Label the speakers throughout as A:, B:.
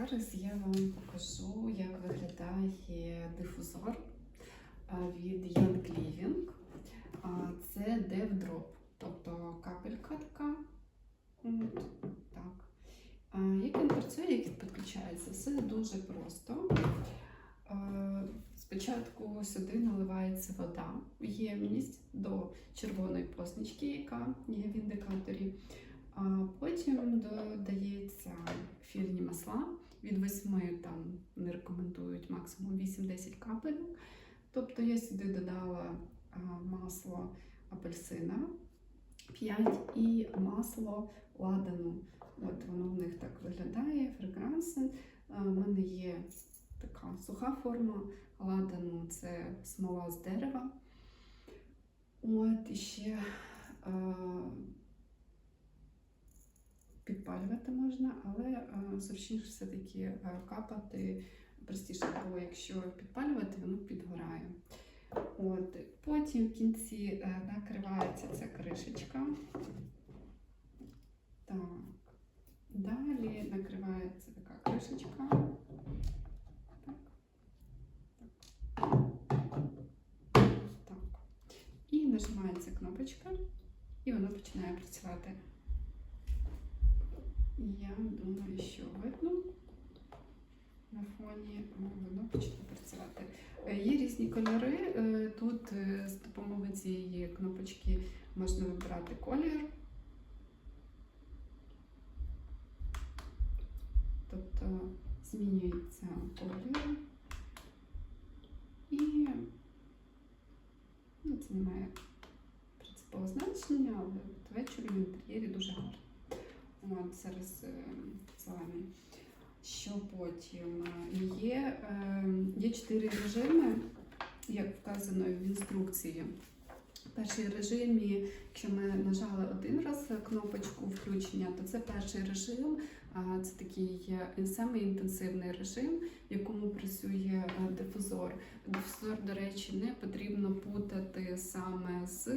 A: Зараз я вам покажу, як виглядає дифузор від Young Living. Це Dev Drop, тобто капелька така. Так. Як він працює, як він підключається? Все дуже просто. Спочатку сюди наливається вода ємність до червоної позначки, яка є в індикаторі. Потім додається ефірні масла від 8, там не рекомендують максимум 8-10 капель. Тобто я сюди додала масло апельсина 5 і масло ладану. От воно в них так виглядає, фрагранси. У мене є така суха форма ладану це смола з дерева. От і ще підпалювати можна, але е, все-таки е, капати простіше, бо якщо підпалювати, воно підгорає. От. Потім в кінці е, накривається ця кришечка. Так. Далі накривається така кришечка. Так. Так. Так. І нажимається кнопочка, і воно починає працювати. Я думаю, що видно на фоні ну, воно почне працювати. Е, Є різні кольори. е, Тут е, з допомогою цієї кнопочки можна вибирати колір. Тобто змінюється колір. І ну, це не має принципового значення, але ввечері в інтер'єрі дуже гарно. От зараз е, зелений. Що потім Е, є, е, є чотири режими, як вказано в інструкції. Перший режимі, якщо ми нажали один раз кнопочку включення, то це перший режим. Це такий самий інтенсивний режим, в якому працює дифузор. Дифузор, до речі, не потрібно путати саме з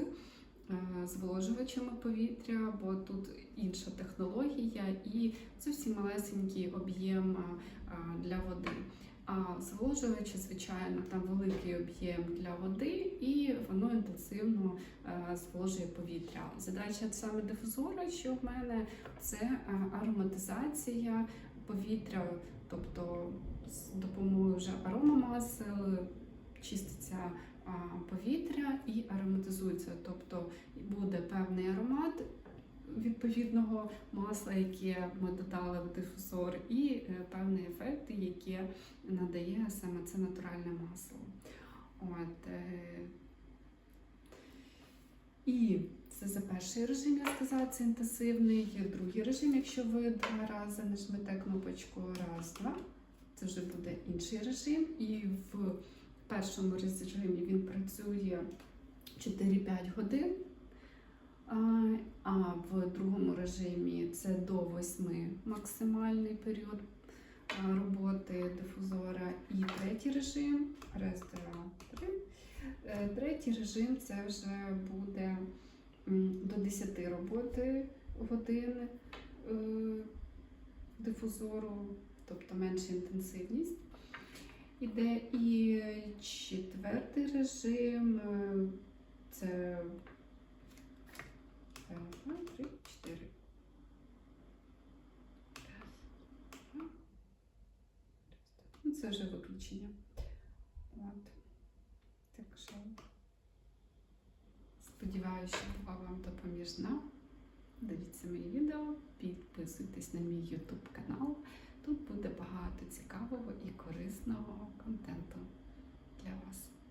A: зволожувачами повітря, бо тут інша технологія і зовсім малесенький об'єм для води. А зволожувачі, звичайно, там великий об'єм для води, і воно інтенсивно е, зволожує повітря. Задача саме дифузора, що в мене це е, ароматизація повітря, тобто з допомогою вже аромамасел чиститься повітря і ароматизується. Тобто буде певний аромат відповідного масла, яке ми додали в дифузор, і е, певні ефекти, які надає саме це натуральне масло. От, е, і це за перший режим, я сказала, це інтенсивний. Другий режим, якщо ви два рази нажмете кнопочку раз, два, це вже буде інший режим. І в першому режимі він працює 4-5 годин. А, в другому режимі це до 8 максимальний період роботи дифузора. І третій режим, два, три. Е, Третій режим це вже буде до 10 роботи годин е, дифузору, тобто менша інтенсивність. Іде і четвертий режим, е, це Раз, два, три, чотири. Раз, два. Ну, це вже виключення. От. Так що сподіваюся, що була вам допоміжна. Дивіться мої відео, підписуйтесь на мій YouTube канал. Тут буде багато цікавого і корисного контенту для вас.